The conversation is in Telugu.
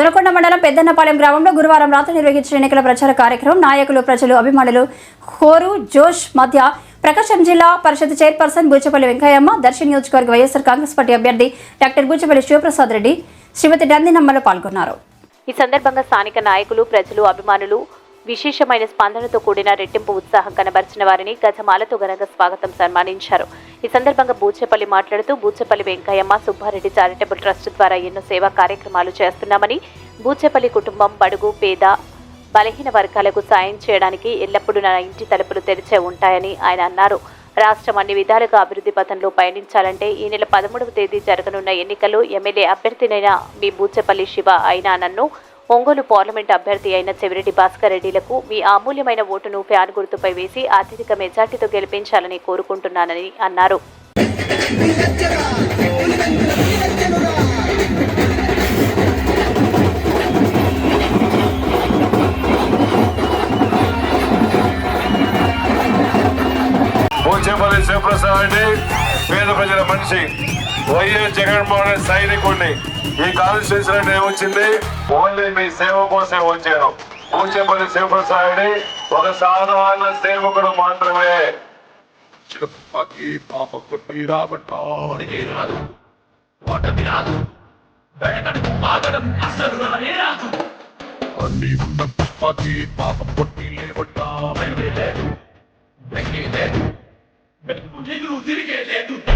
దొరకొండ మండలం పెద్దన్నపాలెం గ్రామంలో గురువారం రాత్రి నిర్వహించిన ఎన్నికల ప్రచార కార్యక్రమం నాయకులు ప్రజలు అభిమానులు హోరు జోష్ మధ్య ప్రకాశం జిల్లా పరిషత్ చైర్పర్సన్ బూచపల్లి వెంకయ్యమ్మ దర్శి నియోజకవర్గ వైఎస్ఆర్ కాంగ్రెస్ పార్టీ అభ్యర్థి డాక్టర్ బూచపల్లి శివప్రసాద్ రెడ్డి శ్రీమతి నందినమ్మలు పాల్గొన్నారు. ఈ సందర్భంగా స్థానిక నాయకులు ప్రజలు అభిమానులు విశేషమైన స్పందనతో కూడిన రెట్టింపు ఉత్సాహం కనబరిచిన వారిని గజమాలతో ఘనంగా స్వాగతం సన్మానించారు. ఈ సందర్భంగా బూచెపల్లి మాట్లాడుతూ బూచెపల్లి వెంకయ్యమ్మ సుబ్బారెడ్డి చారిటబుల్ ట్రస్ట్ ద్వారా ఎన్నో సేవా కార్యక్రమాలు చేస్తున్నామని బూచెపల్లి కుటుంబం బడుగు పేద బలహీన వర్గాలకు సాయం చేయడానికి ఎల్లప్పుడూ నా ఇంటి తలుపులు తెరిచే ఉంటాయని ఆయన అన్నారు. రాష్ట్రం అన్ని విధాలుగా అభివృద్ధి పథంలో పయనించాలంటే ఈ నెల పదమూడవ తేదీ జరగనున్న ఎన్నికల్లో ఎమ్మెల్యే అభ్యర్థినైన మీ బూచెపల్లి శివ అయిన నన్ను ఒంగోలు పార్లమెంట్ అభ్యర్థి అయిన చెవిరెడ్డి భాస్కర్ రెడ్డిలకు మీ అమూల్యమైన ఓటును ఫ్యాన్ గుర్తుపై వేసి అత్యధిక మెజార్టీతో గెలిపించాలని కోరుకుంటున్నానని అన్నారు. శివప్రసాద్ రెడ్డి. పేద ప్రజల మనిషి. వైఎస్ జగన్మోహన్ రెడ్డి సైనికుడిని ఈ కాన్స్టిట్యూన్సీ ఏమొచ్చింది ఓన్లీ మీ సేవ కోసం వచ్చాను. పోచేపల్లి శివప్రసాద్ రెడ్డి ఒక సాధారణ సేవకుడు మాత్రమే. అన్ని ఉన్న పుష్పకి పాప లేదు. లేదు. తిరిగే లేదు.